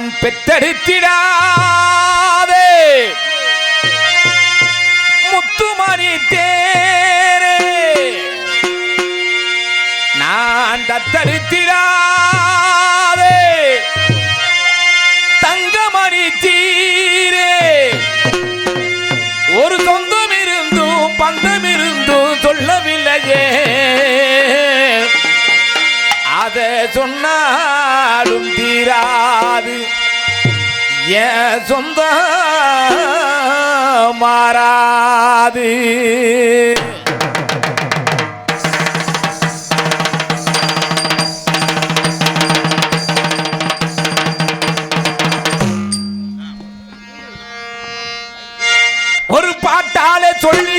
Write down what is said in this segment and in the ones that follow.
நான் பெற்றெடுத்திடாதே. முத்துமணி தேரே. நான் தத்தெடுத்திடாதே. தங்கமணி தீரே. ஒரு சொந்தம் இருந்தும் பந்தம் இருந்தும் சொல்லவில்லையே. அதை சொன்னாலும் தீரா என் சொந்த மாறாது. ஒரு பாட்டாலே சொல்லி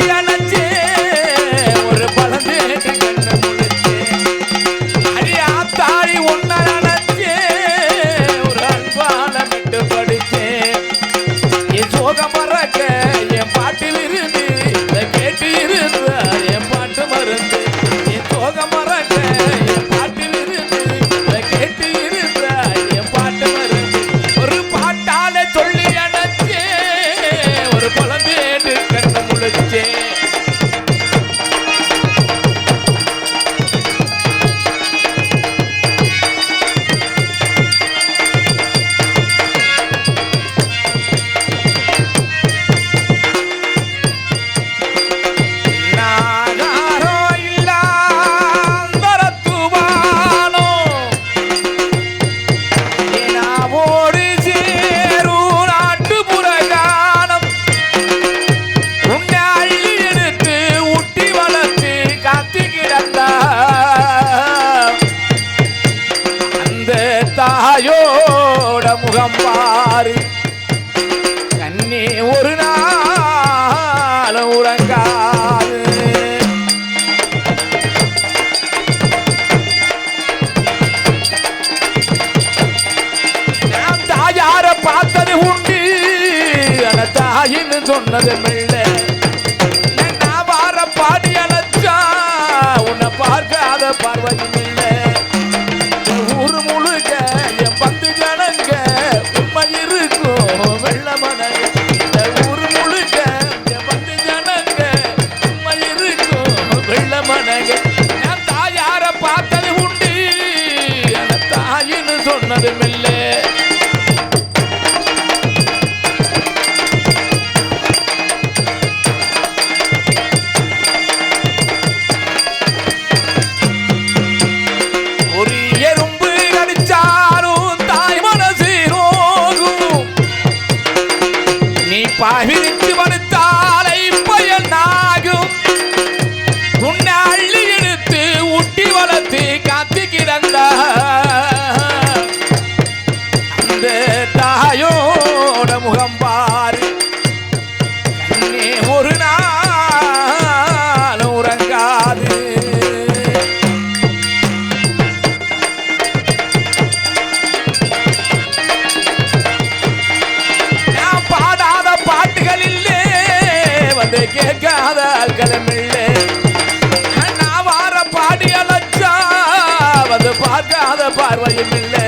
பிறந்த தாயோட முகம் பாரு. கண்ணி ஒரு நாள் உறங்காது. நான் தாயார பார்த்தது உண்டு. ஆன தாயின்னு சொன்னது மெல்ல. 哎。நாத அகலமில்லை நான் வார பாடிய லட்சா வந்து பார்க்காத பார்வையும் இல்லை.